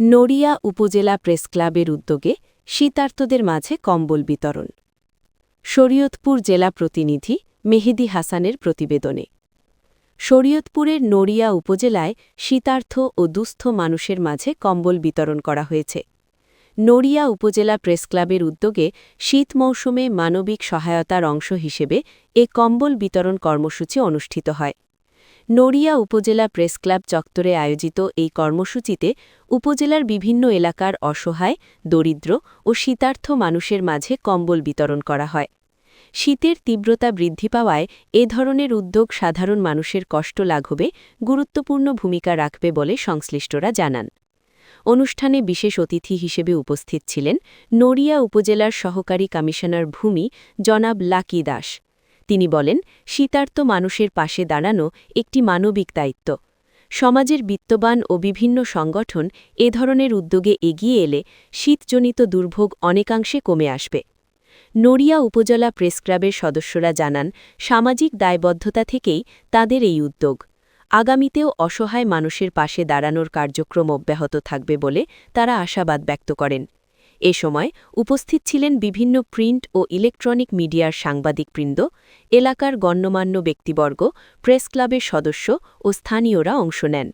নড়িয়া উপজেলা প্রেস ক্লাবের উদ্যোগে শীতার্তদের মাঝে কম্বল বিতরণ। শরীয়তপুর জেলা প্রতিনিধি মেহেদি হাসানের প্রতিবেদনে। শরীয়তপুরের নড়িয়া উপজেলায় শীতার্থ ও দুস্থ মানুষের মাঝে কম্বল বিতরণ করা হয়েছে। নড়িয়া উপজেলা প্রেস ক্লাবের উদ্যোগে শীত মৌসুমে মানবিক সহায়তার অংশ হিসেবে এ কম্বল বিতরণ কর্মসূচি অনুষ্ঠিত হয়। নড়িয়া উপজেলা প্রেস ক্লাব চত্বরে আয়োজিত এই কর্মসূচিতে উপজেলার বিভিন্ন এলাকার অসহায়, দরিদ্র ও শীতার্থ মানুষের মাঝে কম্বল বিতরণ করা হয়। শীতের তীব্রতা বৃদ্ধি পাওয়ায় এ ধরনের উদ্যোগ সাধারণ মানুষের কষ্ট লাঘবে, গুরুত্বপূর্ণ ভূমিকা রাখবে বলে সংশ্লিষ্টরা জানান। অনুষ্ঠানে বিশেষ অতিথি হিসেবে উপস্থিত ছিলেন নড়িয়া উপজেলার সহকারী কমিশনার ভূমি জনাব লাকি দাস। তিনি বলেন শীতার্ত মানুষের পাশে দাঁড়ানো একটি মানবিক দায়িত্ব। সমাজের বিত্তবান ও বিভিন্ন সংগঠন এ ধরনের উদ্যোগে এগিয়ে এলে শীতজনিত দুর্ভোগ অনেকাংশে কমে আসবে। নড়িয়া উপজেলা প্রেসক্লাবের সদস্যরা জানান, সামাজিক দায়বদ্ধতা থেকেই তাদের এই উদ্যোগ। আগামীতেও অসহায় মানুষের পাশে দাঁড়ানোর কার্যক্রম অব্যাহত থাকবে বলে তারা আশাবাদ ব্যক্ত করেন। এ সময় উপস্থিত ছিলেন বিভিন্ন প্রিন্ট ও ইলেকট্রনিক মিডিয়ার সাংবাদিকবৃন্দ, এলাকার গণ্যমান্য ব্যক্তিবর্গ, প্রেস ক্লাবের সদস্য ও স্থানীয়রা অংশ নেন।